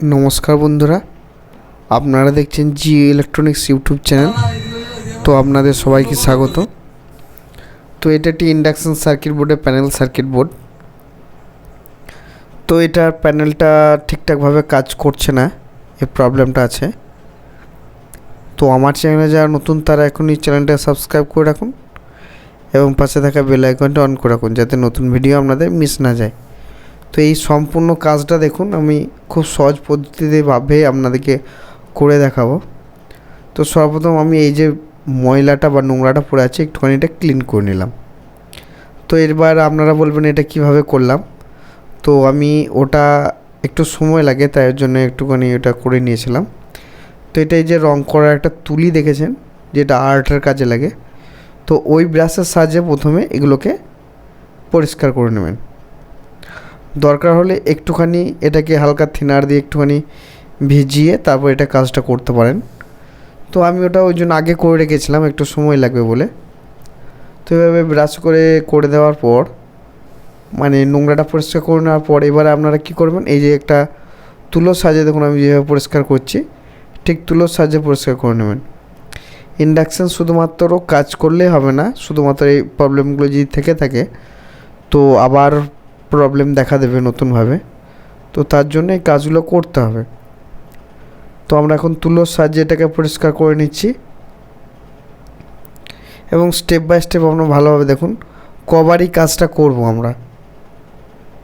নমস্কার বন্ধুরা, আপনারা দেখছেন জি ইলেকট্রনিক্স ইউটিউব চ্যানেল, তো আপনাদের সবাইকে স্বাগত। তো এটা একটি ইন্ডাকশন সার্কিট বোর্ডের প্যানেল সার্কিট বোর্ড। তো এটার প্যানেলটা ঠিকঠাকভাবে কাজ করছে না এই প্রবলেমটা আছে। তো আমার চ্যানেলে যারা নতুন, তারা এখনই চ্যানেলটা সাবস্ক্রাইব করে রাখুন এবং পাশে থাকা বেল আইকনটা অন করে রাখুন, যাতে নতুন ভিডিও আপনাদের মিস না যায়। তো এই সম্পূর্ণ কাজটা দেখুন, আমি খুব সহজ পদ্ধতিতে ভাবে আপনাদেরকে করে দেখাবো। তো সর্বপ্রথম আমি এই যে ময়লাটা বা নোংরাটা পড়ে আছে, একটুখানি এটা ক্লিন করে নিলাম। তো এবার আপনারা বলবেন এটা কীভাবে করলাম? তো আমি ওটা একটু সময় লাগে, তাই জন্য একটুখানি ওটা করে নিয়েছিলাম। তো এটা এই যে রং করার একটা তুলি দেখেছেন, যেটা আর্টের কাজে লাগে। তো ওই ব্রাশের সাহায্যে প্রথমে এগুলোকে পরিষ্কার করে নেবেন। দরকার হলে একটুখানি এটাকে হালকা থিনার দিয়ে একটুখানি ভিজিয়ে তারপর এটা কাজটা করতে পারেন। তো আমি ওটা ওই জন্য আগে করে রেখেছিলাম, একটু সময় লাগবে বলে। তো এভাবে ব্রাশ করে করে দেওয়ার পর মানে নোংরাটা পরিষ্কার করে নেওয়ার পর এবারে আপনারা কী করবেন, এই যে একটা তুলোর সাহায্যে দেখুন আমি যেভাবে পরিষ্কার করছি, ঠিক তুলোর সাহায্যে পরিষ্কার করে নেবেন। ইন্ডাকশান শুধুমাত্র কাজ করলেই হবে না, শুধুমাত্র এই প্রবলেমগুলো যদি থেকে থাকে, তো আবার প্রবলেম দেখা দেবে নতুনভাবে। তো তার জন্য এই কাজগুলো করতে হবে। তো আমরা এখন তুলোর সাহায্যে এটাকে পরিষ্কার করে নিচ্ছি। এবং স্টেপ বাই স্টেপ আমরা ভালোভাবে দেখুন কবারই কাজটা করব আমরা।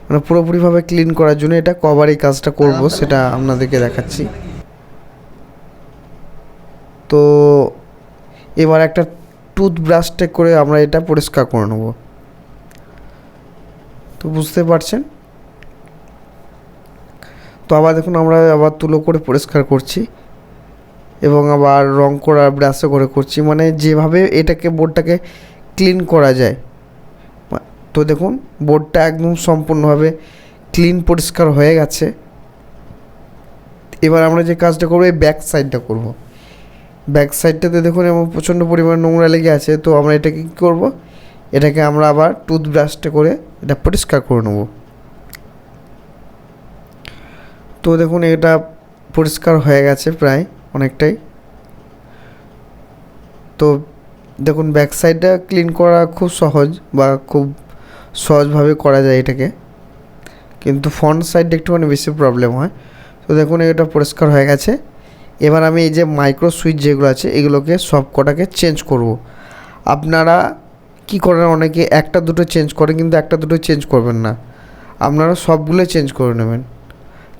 মানে পুরোপুরিভাবে ক্লিন করার জন্য এটা কবারই কাজটা করব সেটা আপনাদেরকে দেখাচ্ছি। তো এবার একটা টুথব্রাশটে করে আমরা এটা পরিষ্কার করে নেব। তো বুঝতে পারছেন। তো আবার দেখুন, আমরা আবার তুলো করে পরিষ্কার করছি এবং আবার রং করা ব্রাশে করে করছি। মানে যেভাবে এটাকে, বোর্ডটাকে ক্লিন করা যায়। তো দেখুন, বোর্ডটা একদম সম্পূর্ণভাবে ক্লিন পরিষ্কার হয়ে গেছে। এবার আমরা যে কাজটা করব, এই ব্যাক সাইডটা করব। ব্যাক সাইডটাতে দেখুন, এমন প্রচণ্ড পরিমাণ নোংরা লেগে আছে। তো আমরা এটাকে কী করব? এটাকে আমরা আবার টুথব্রাশটা করে এটা পরিষ্কার করে নেব। তো দেখুন, এটা পরিষ্কার হয়ে গেছে প্রায় অনেকটাই। তো দেখুন ব্যাক সাইডটা ক্লিন করা খুব সহজ বা খুব সহজভাবে করা যায় এটাকে। কিন্তু ফ্রন্ট সাইডটা একটুখানি বেশি প্রবলেম হয়। তো দেখুন, এটা পরিষ্কার হয়ে গেছে। এবার আমি এই যে মাইক্রো সুইচ যেগুলো আছে, এগুলোকে সব কটাকে চেঞ্জ করব। আপনারা কি করেন অনেকে, একটা দুটো চেঞ্জ করেন কিন্তু একটা দুটো চেঞ্জ করবেন না। আপনারা সবগুলো চেঞ্জ করে নেবেন।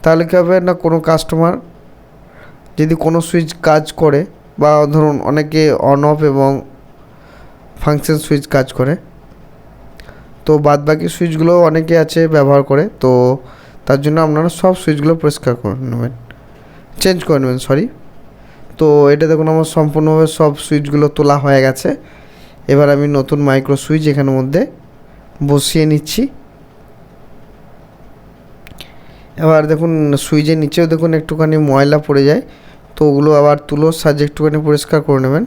তাহলে কী হবে না, কোনো কাস্টমার যদি কোনো সুইচ কাজ করে বা ধরুন অনেকে অন অফ এবং ফাংশন সুইচ কাজ করে, তো বাদ বাকি সুইচগুলো অনেকে আছে ব্যবহার করে, তো তার জন্য আপনারা সব সুইচগুলো পরিষ্কার করে নেবেন। চেঞ্জ করে নেবেন সরি তো এটা দেখুন, আমার সম্পূর্ণভাবে সব সুইচগুলো তোলা হয়ে গেছে। এবার আমি নতুন মাইক্রো সুইচ এখানের মধ্যে বসিয়ে নিচ্ছি। এবার দেখুন সুইচের নিচেও দেখুন একটুখানি ময়লা পড়ে যায়, তো ওগুলো আবার তুলোর সাহায্যে একটুখানি পরিষ্কার করে নেবেন।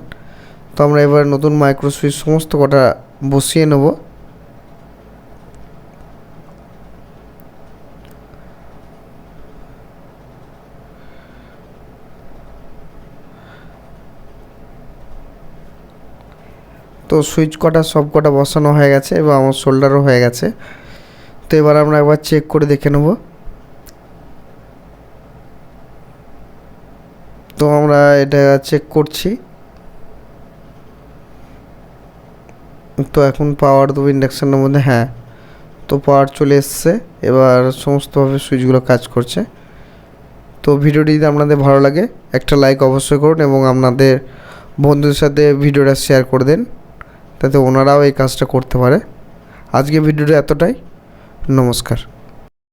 তো আমরা এবার নতুন মাইক্রো সুইচ সমস্ত কটা বসিয়ে নেব। তো সুইচ কটা, সব কটা বসানো হয়ে গেছে এবং আমার শোল্ডারও হয়ে গেছে। তো এবার আমরা একবার চেক করে দেখে নেব। তো আমরা এটা চেক করছি। তো এখন পাওয়ার দেবো ইন্ডাকশানের মধ্যে হ্যাঁ। তো পাওয়ার চলে এসছে, এবার সমস্তভাবে সুইচগুলো কাজ করছে। তো ভিডিওটি যদি আপনাদের ভালো লাগে, একটা লাইক অবশ্যই করুন এবং আপনাদের বন্ধুদের সাথে ভিডিওটা শেয়ার করে দেন। তাতে ওনারাও এই কাজটা করতে পারে। আজকে ভিডিওটা এতটাই। নমস্কার।